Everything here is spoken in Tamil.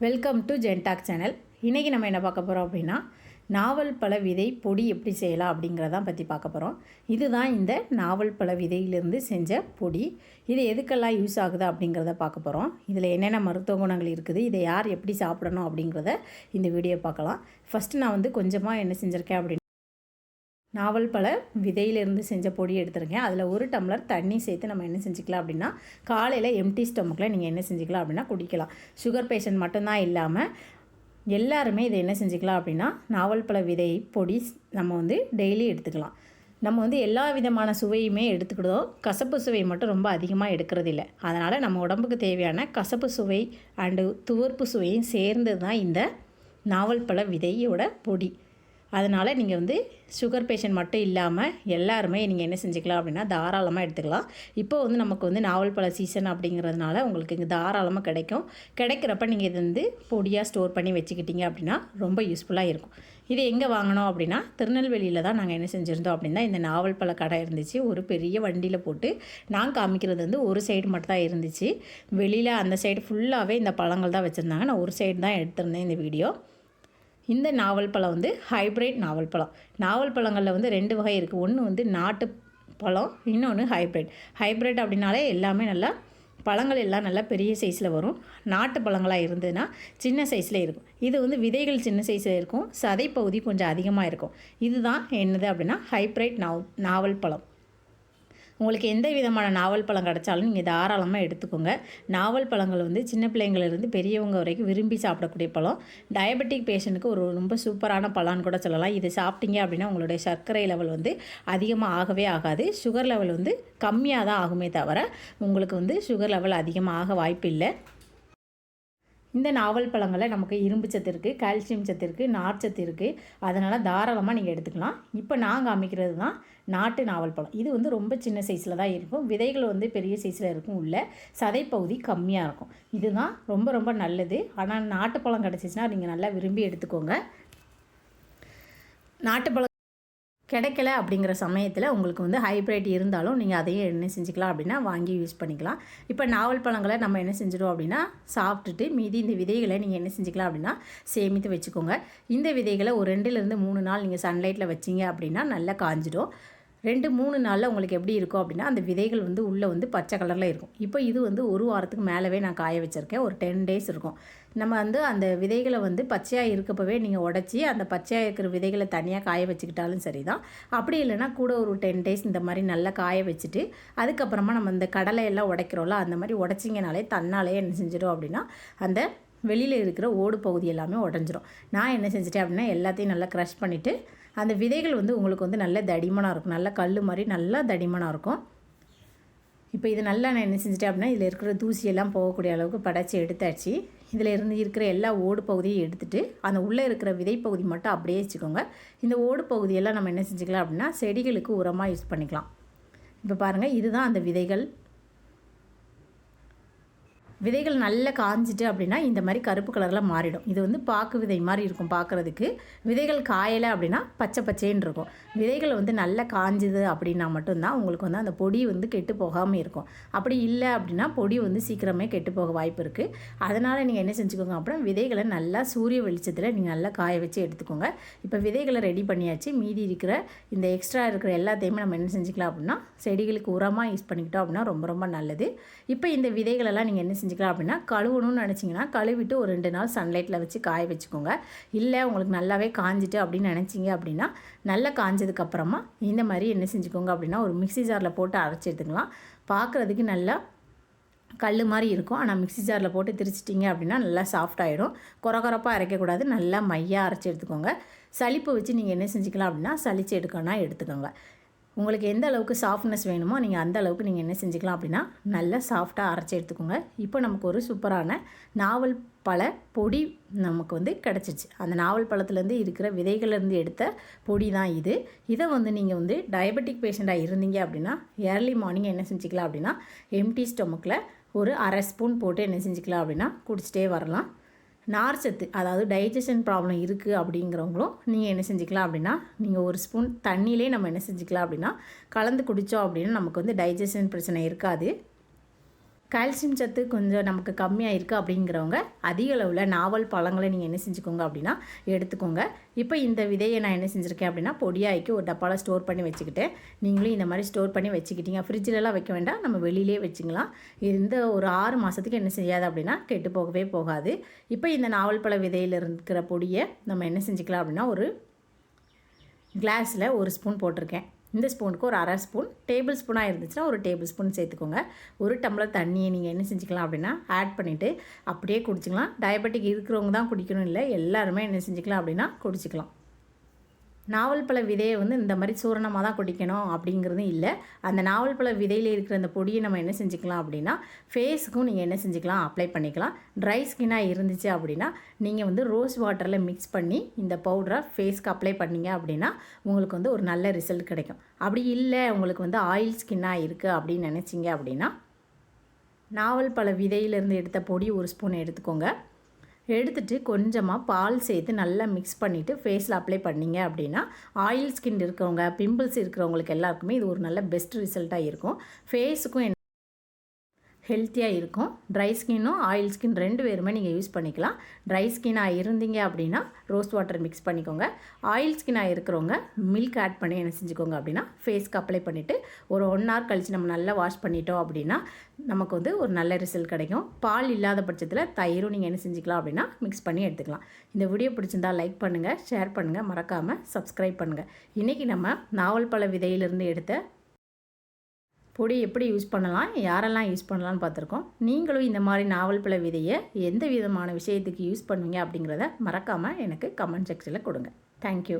வெல்கம் டு ஜென்டாக் சேனல் இன்றைக்கி நம்ம என்ன பார்க்க போகிறோம் அப்படின்னா நாவல் பழ விதை பொடி எப்படி செய்யலாம் அப்படிங்கிறதான் பற்றி பார்க்க போகிறோம் இதுதான் இந்த நாவல் பழ விதையிலிருந்து செஞ்ச பொடி. இது எதுக்கெல்லாம் யூஸ் ஆகுது அப்படிங்கிறத பார்க்க போகிறோம் இதில் என்னென்ன மருத்துவ குணங்கள் இருக்குது இதை யார் எப்படி சாப்பிடணும் அப்படிங்கிறத இந்த வீடியோ பார்க்கலாம். ஃபஸ்ட்டு நான் வந்து கொஞ்சமாக என்ன செஞ்சுருக்கேன் அப்படின்னு நாவல் பழ விதையிலிருந்து செஞ்ச பொடி எடுத்துருக்கேன் அதில் ஒரு டம்ளர் தண்ணி சேர்த்து நம்ம என்ன செஞ்சுக்கலாம் அப்படின்னா காலையில் எம்டி ஸ்டொமக்கில் நீங்கள் என்ன செஞ்சுக்கலாம் அப்படின்னா குடிக்கலாம். சுகர் பேஷண்ட் மட்டும்தான் இல்லாமல் எல்லாருமே இதை என்ன செஞ்சுக்கலாம் அப்படின்னா நாவல் பழ விதை பொடி நம்ம வந்து டெய்லி எடுத்துக்கலாம். நம்ம வந்து எல்லா விதமான சுவையுமே எடுத்துக்கிட்டோம் கசப்பு சுவை மட்டும் ரொம்ப அதிகமாக எடுக்கிறது இல்லை அதனால் நம்ம உடம்புக்கு தேவையான கசப்பு சுவை அண்டு துவர்ப்பு சுவையும் சேர்ந்து தான் இந்த நாவல் பழ விதையோட பொடி. அதனால் நீங்கள் வந்து சுகர் பேஷண்ட் மட்டும் இல்லாமல் எல்லாருமே நீங்கள் என்ன செஞ்சுக்கலாம் அப்படின்னா தாராளமாக எடுத்துக்கலாம். இப்போ வந்து நமக்கு வந்து நாவல் பழ சீசன் அப்படிங்கிறதுனால உங்களுக்கு இங்கே தாராளமாக கிடைக்கும். கிடைக்கிறப்ப நீங்கள் இது வந்து பொடியாக ஸ்டோர் பண்ணி வச்சுக்கிட்டீங்க அப்படின்னா ரொம்ப யூஸ்ஃபுல்லாக இருக்கும். இது எங்கே வாங்கினோம் அப்படின்னா திருநெல்வேலியில் தான் நாங்கள் என்ன செஞ்சுருந்தோம் அப்படின்னா இந்த நாவல் பழ கடை இருந்துச்சு. ஒரு பெரிய வண்டியில் போட்டு நான் காமிக்கிறது வந்து ஒரு சைடு மட்டும் தான் இருந்துச்சு. வெளியில் அந்த சைடு ஃபுல்லாகவே இந்த பழங்கள் தான் வச்சுருந்தாங்க. நான் ஒரு சைடு தான் எடுத்திருந்தேன் இந்த வீடியோ இந்த நாவல் பழம் வந்து ஹைப்ரிட் நாவல் பழம். நாவல் பழங்களில் வந்து ரெண்டு வகை இருக்குது ஒன்று வந்து நாட்டு பழம் இன்னொன்று ஹைப்ரிட் ஹைப்ரிட் அப்படின்னாலே எல்லாமே நல்லா பழங்கள் எல்லாம் நல்லா பெரிய சைஸில் வரும். நாட்டு பழங்களாக இருந்ததுன்னா சின்ன சைஸில் இருக்கும். இது வந்து விதைகள் சின்ன சைஸில் இருக்கும். சதை பகுதி கொஞ்சம் அதிகமாக இருக்கும். இதுதான் என்னது அப்படின்னா ஹைப்ரிட் நாவ் நாவல் பழம். உங்களுக்கு எந்த விதமான நாவல் பழம் கிடச்சாலும் நீங்கள் தாராளமாக எடுத்துக்கோங்க. நாவல் பழங்கள் வந்து சின்ன பிள்ளைங்கள்லேருந்து பெரியவங்க வரைக்கும் விரும்பி சாப்பிடக்கூடிய பழம். டயபெட்டிக் பேஷண்ட்டுக்கு ஒரு ரொம்ப சூப்பரான பழம்னு கூட சொல்லலாம். இது சாப்பிட்டீங்க அப்படின்னா உங்களுடைய சர்க்கரை லெவல் வந்து அதிகமாக ஆகவே ஆகாது. சுகர் லெவல் வந்து கம்மியாக தான் ஆகுமே தவிர உங்களுக்கு வந்து சுகர் லெவல் அதிகமாக ஆக வாய்ப்பு இல்லை இந்த நாவல் பழங்களில் நமக்கு இரும்பு சத்து இருக்குது கால்சியம் சத்து இருக்குது நார்ச்சத்து இருக்குது அதனால் தாராளமாக நீங்கள் எடுத்துக்கலாம். இப்போ நாங்கள் காமிக்கிறது தான் நாட்டு நாவல் பழம். இது வந்து ரொம்ப சின்ன சைஸில் தான் இருக்கும். விதைகள் வந்து பெரிய சைஸில் இருக்கும் உள்ள. சதைப்பகுதி கம்மியாக இருக்கும். இதுதான் ரொம்ப ரொம்ப நல்லது. ஆனால் நாட்டு பழம் கிடச்சிச்சின்னா நீங்கள் நல்லா விரும்பி எடுத்துக்கோங்க. நாட்டுப்பழம் கிடைக்கல அப்படிங்கிற சமயத்தில் உங்களுக்கு வந்து ஹைப்ரைட் இருந்தாலும் நீங்கள் அதையும் என்ன செஞ்சுக்கலாம் அப்படின்னா வாங்கி யூஸ் பண்ணிக்கலாம். இப்போ நாவல் பழங்களை நம்ம என்ன செஞ்சிடும் அப்படின்னா சாப்பிட்டுட்டு மீதி இந்த விதைகளை நீங்கள் என்ன செஞ்சுக்கலாம் அப்படின்னா சேமித்து வச்சுக்கோங்க. இந்த விதைகளை ஒரு ரெண்டுலேருந்து மூணு நாள் நீங்கள் சன்லைட்டில் வச்சிங்க அப்படின்னா நல்லா காஞ்சிடும். ரெண்டு மூணு நாளில் உங்களுக்கு எப்படி இருக்கும் அப்படின்னா அந்த விதைகள் வந்து உள்ளே வந்து பச்சை கலரில் இருக்கும். இப்போ இது வந்து ஒரு வாரத்துக்கு மேலவே நான் காய வச்சுருக்கேன். ஒரு டென் டேஸ் இருக்கும். நம்ம வந்து அந்த விதைகளை வந்து பச்சையாக இருக்கப்பவே நீங்கள் உடச்சி அந்த பச்சையாக இருக்கிற விதைகளை தனியாக காய வச்சுக்கிட்டாலும் சரி தான் அப்படி இல்லைனா கூட ஒரு டென் டேஸ் இந்த மாதிரி நல்லா காய வச்சுட்டு அதுக்கப்புறமா நம்ம இந்த கடலை எல்லாம் உடைக்கிறோம்ல அந்த மாதிரி உடச்சிங்கனாலே தன்னாலே என்ன செஞ்சிடும் அப்படின்னா அந்த வெளியில் இருக்கிற ஓடு பகுதி எல்லாமே உடஞ்சிரும். நான் என்ன செஞ்சிட்டேன் அப்படின்னா எல்லாத்தையும் நல்லா க்ரஷ் பண்ணிவிட்டு அந்த விதைகள் வந்து உங்களுக்கு வந்து நல்ல தடிமனாக இருக்கும். நல்ல கல் மாதிரி நல்லா தடிமனாக இருக்கும். இப்போ இது நல்லா நான் என்ன செஞ்சிட்டேன் அப்படின்னா இதில் இருக்கிற தூசியெல்லாம் போகக்கூடிய அளவுக்கு படைச்சி எடுத்தாச்சு. இதில் இருந்து இருக்கிற எல்லா ஓடு பகுதியும் எடுத்துகிட்டு அந்த உள்ளே இருக்கிற விதைப்பகுதி மட்டும் அப்படியே வச்சுக்கோங்க. இந்த ஓடு பகுதியெல்லாம் நம்ம என்ன செஞ்சுக்கலாம் அப்படின்னா செடிகளுக்கு உரமாக யூஸ் பண்ணிக்கலாம். இப்போ பாருங்கள் இதுதான் அந்த விதைகள். விதைகள் நல்லா காஞ்சிட்டு அப்படின்னா இந்த மாதிரி கருப்பு கலரில் மாறிடும். இது வந்து பாக்கு விதை மாதிரி இருக்கும் பார்க்குறதுக்கு விதைகள் காயலை அப்படின்னா பச்சை பச்சைன்னு இருக்கும். விதைகள் வந்து நல்லா காஞ்சுது அப்படின்னா மட்டும்தான் உங்களுக்கு வந்து அந்த பொடி வந்து கெட்டு போகாமல் இருக்கும். அப்படி இல்லை அப்படின்னா பொடி வந்து சீக்கிரமே கெட்டு போக வாய்ப்பு இருக்குது அதனால் நீங்கள் என்ன செஞ்சுக்கோங்க அப்படின்னா விதைகளை நல்லா சூரிய வெளிச்சத்தில் நீங்கள் நல்லா காய வச்சு எடுத்துக்கோங்க. இப்போ விதைகளை ரெடி பண்ணியாச்சு. மீதி இருக்கிற இந்த எக்ஸ்ட்ரா இருக்கிற எல்லாத்தையுமே நம்ம என்ன செஞ்சுக்கலாம் அப்படின்னா செடிகளுக்கு உரமாக யூஸ் பண்ணிக்கிட்டோம் அப்படின்னா ரொம்ப ரொம்ப நல்லது. இப்போ இந்த விதைகளெல்லாம் நீங்கள் என்ன செஞ்சுக்கலாம் அப்படின்னா கழுவணும்னு நினச்சிங்கன்னா கழுவிட்டு ஒரு ரெண்டு நாள் சன்லைட்டில் வச்சு காய வச்சுக்கோங்க. இல்லை உங்களுக்கு நல்லாவே காஞ்சிட்டு அப்படின்னு நினச்சிங்க அப்படின்னா நல்லா காஞ்சதுக்கப்புறமா இந்த மாதிரி என்ன செஞ்சுக்கோங்க அப்படின்னா ஒரு மிக்சி ஜாரில் போட்டு அரைச்சி எடுத்துக்கலாம். பார்க்குறதுக்கு நல்லா கல் மாதிரி இருக்கும். ஆனால் மிக்சி ஜாரில் போட்டு திரிச்சிட்டிங்க அப்படின்னா நல்லா சாஃப்ட் ஆகிடும் குறகுறப்பாக அரைக்கக்கூடாது. நல்லா மையாக அரைச்சி எடுத்துக்கோங்க. சளிப்பு வச்சு நீங்கள் என்ன செஞ்சுக்கலாம் அப்படின்னா சளிச்சு எடுக்கணும்னா எடுத்துக்கோங்க. உங்களுக்கு எந்த அளவுக்கு சாஃப்ட்னஸ் வேணுமோ நீங்கள் அந்த அளவுக்கு நீங்கள் என்ன செஞ்சுக்கலாம் அப்படின்னா நல்லா சாஃப்டாக அரைச்சி எடுத்துக்கோங்க. இப்போ நமக்கு ஒரு சூப்பரான நாவல் பழ பொடி நமக்கு வந்து கிடச்சிச்சு. அந்த நாவல் பழத்துலேருந்து இருக்கிற விதைகள்லேருந்து எடுத்த பொடி தான் இது. இதை வந்து நீங்கள் வந்து டயபெட்டிக் பேஷண்ட்டாக இருந்தீங்க அப்படின்னா ஏர்லி மார்னிங் என்ன செஞ்சுக்கலாம் அப்படின்னா எம்டி ஸ்டொமக்கில் ஒரு அரை ஸ்பூன் போட்டு என்ன செஞ்சுக்கலாம் அப்படின்னா குடிச்சிட்டே வரலாம். நார்ச்சத்து அதாவது டைஜஷன் ப்ராப்ளம் இருக்குது அப்படிங்கிறவங்களும் நீங்கள் என்ன செஞ்சுக்கலாம் அப்படின்னா நீங்கள் ஒரு ஸ்பூன் தண்ணியிலே நம்ம என்ன செஞ்சுக்கலாம் அப்படின்னா கலந்து குடித்தோம் அப்படின்னா நமக்கு வந்து டைஜஷன் பிரச்சனை இருக்காது. கால்சியம் சத்து கொஞ்சம் நமக்கு கம்மியாக இருக்குது அப்படிங்கிறவங்க அதிக அளவில் நாவல் பழங்களை நீங்கள் என்ன செஞ்சுக்கோங்க அப்படின்னா எடுத்துக்கோங்க. இப்போ இந்த விதையை நான் என்ன செஞ்சுருக்கேன் அப்படின்னா பொடியாக்கி ஒரு டப்பாவில் ஸ்டோர் பண்ணி வச்சுக்கிட்டேன் நீங்களும் இந்த மாதிரி ஸ்டோர் பண்ணி வச்சுக்கிட்டீங்க. ஃப்ரிட்ஜிலலாம் வைக்க வேண்டாம் நம்ம வெளியிலே வச்சுக்கலாம். இந்த ஒரு ஆறு மாதத்துக்கு என்ன செய்யாது அப்படின்னா கெட்டு போகவே போகாது. இப்போ இந்த நாவல் பழ விதையில் இருக்கிற பொடியை நம்ம என்ன செஞ்சுக்கலாம் அப்படின்னா ஒரு கிளாஸில் ஒரு ஸ்பூன் போட்டிருக்கேன். இந்த ஸ்பூனுக்கு ஒரு அரை ஸ்பூன் டேபிள் ஸ்பூனாக இருந்துச்சுன்னா ஒரு டேபிள் ஸ்பூன் சேர்த்துக்கோங்க. ஒரு டம்ளர் தண்ணியை நீங்கள் என்ன செஞ்சுக்கலாம் அப்படின்னா ஆட் பண்ணிவிட்டு அப்படியே குடிச்சிக்கலாம். டயபெட்டிக் இருக்கிறவங்க தான் குடிக்கணும் இல்லை எல்லாருமே என்ன செஞ்சுக்கலாம் அப்படின்னா குடிச்சிக்கலாம். நாவல் பழ விதையை வந்து இந்த மாதிரி சூரணமாக தான் குடிக்கணும் அப்படிங்கிறதும் இல்லை. அந்த நாவல் பழ விதையில் இருக்கிற அந்த பொடியை நம்ம என்ன செஞ்சுக்கலாம் அப்படின்னா ஃபேஸுக்கும் நீங்கள் என்ன செஞ்சுக்கலாம் அப்ளை பண்ணிக்கலாம். ட்ரை ஸ்கின்னாக இருந்துச்சு அப்படின்னா நீங்கள் வந்து ரோஸ் வாட்டரில் மிக்ஸ் பண்ணி இந்த பவுடரை ஃபேஸ்க்கு அப்ளை பண்ணிங்க அப்படின்னா உங்களுக்கு வந்து ஒரு நல்ல ரிசல்ட் கிடைக்கும். அப்படி இல்லை உங்களுக்கு வந்து ஆயில் ஸ்கின்னாக இருக்குது அப்படின்னு நினச்சிங்க அப்படின்னா நாவல் பழ விதையிலேருந்து எடுத்த பொடி ஒரு ஸ்பூன் எடுத்துக்கோங்க. எடுத்துட்டு கொஞ்சமாக பால் சேர்த்து நல்லா மிக்ஸ் பண்ணிவிட்டு ஃபேஸில் அப்ளை பண்ணிங்க அப்படின்னா ஆயில் ஸ்கின் இருக்கிறவங்க பிம்பிள்ஸ் இருக்கிறவங்களுக்கு எல்லாருக்குமே இது ஒரு நல்ல பெஸ்ட் ரிசல்ட்டாக இருக்கும். ஃபேஸுக்கும் ஹெல்த்தியாக இருக்கும். ட்ரை ஸ்கின்னும் ஆயில் ஸ்கின் ரெண்டு பேருமே நீங்கள் யூஸ் பண்ணிக்கலாம். ட்ரை ஸ்கின்னாக இருந்தீங்க அப்படின்னா ரோஸ் வாட்டர் மிக்ஸ் பண்ணிக்கோங்க. ஆயில் ஸ்கின்னாக இருக்கிறவங்க மில்க் ஆட் பண்ணி என்ன செஞ்சுக்கோங்க அப்படின்னா ஃபேஸ்க்கு அப்ளை பண்ணிவிட்டு ஒரு ஒன் ஹவர் கழித்து நம்ம நல்லா வாஷ் பண்ணிட்டோம் அப்படின்னா நமக்கு வந்து ஒரு நல்ல ரிசல்ட் கிடைக்கும். பால் இல்லாத பட்சத்தில் தயிரும் நீங்கள் என்ன செஞ்சுக்கலாம் அப்படின்னா மிக்ஸ் பண்ணி எடுத்துக்கலாம். இந்த வீடியோ பிடிச்சிருந்தா லைக் பண்ணுங்கள் ஷேர் பண்ணுங்கள் மறக்காமல் சப்ஸ்கிரைப் பண்ணுங்கள் இன்றைக்கி நம்ம நாவல் பழ விதையிலிருந்து எடுத்த பொடி எப்படி யூஸ் பண்ணலாம் யாரெல்லாம் யூஸ் பண்ணலான்னு பார்த்துருக்கோம். நீங்களும் இந்த மாதிரி நாவல் பழ விதையை எந்த விதமான விஷயத்துக்கு யூஸ் பண்ணுவீங்க அப்படிங்கிறத மறக்காமல் எனக்கு கமெண்ட் செக்ஷனில் கொடுங்க. தேங்க்யூ